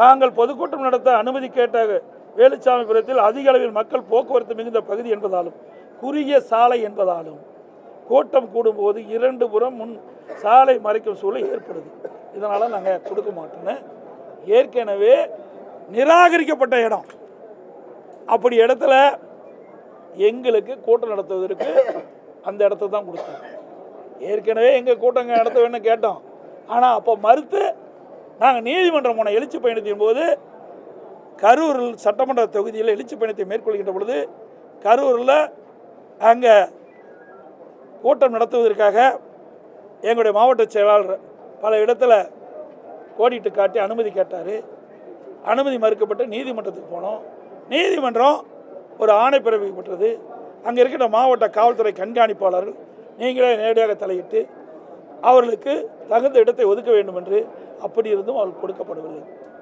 தாங்கள் பொதுக்கூட்டம் நடத்த அனுமதி கேட்ட வேலுச்சாமிபுரத்தில் அதிக அளவில் மக்கள் போக்குவரத்து மிகுந்த பகுதி என்பதாலும் குறுகிய சாலை என்பதாலும் கூட்டம் கூடும்போது இரண்டு புறம் முன் சாலை மறைக்கும் சூழல் ஏற்படுது. இதனால் நாங்கள் கொடுக்க மாட்டோன்னு ஏற்கனவே நிராகரிக்கப்பட்ட இடம். அப்படி இடத்துல எங்களுக்கு கூட்டம் நடத்துவதற்கு அந்த இடத்த தான் கொடுத்தாங்க ஏற்கனவே எங்கள் கூட்டங்க நடத்த வேணும்னு கேட்டோம். ஆனால் அப்போ மறுத்து நாங்கள் நீதிமன்றம் போன எழுச்சி பயணத்தின் போது கரூரில் சட்டமன்ற தொகுதியில் எழுச்சி பயணத்தை மேற்கொள்கின்ற பொழுது கரூரில் அங்கே கூட்டம் நடத்துவதற்காக எங்களுடைய மாவட்ட செயலாளர் பல இடத்துல கோடிட்டு காட்டி அனுமதி கேட்டார். அனுமதி மறுக்கப்பட்டு நீதிமன்றத்துக்கு போனோம். நீதிமன்றம் ஒரு ஆணை பிறப்பிக்கப்பட்டது. அங்கே இருக்கிற மாவட்ட காவல்துறை கண்காணிப்பாளர்கள் நீங்களே நேரடியாக தலையிட்டு அவர்களுக்கு தகுந்த இடத்தை ஒதுக்க வேண்டும் என்று அப்படி இருந்தும் அவர்கள் கொடுக்கப்படவில்லை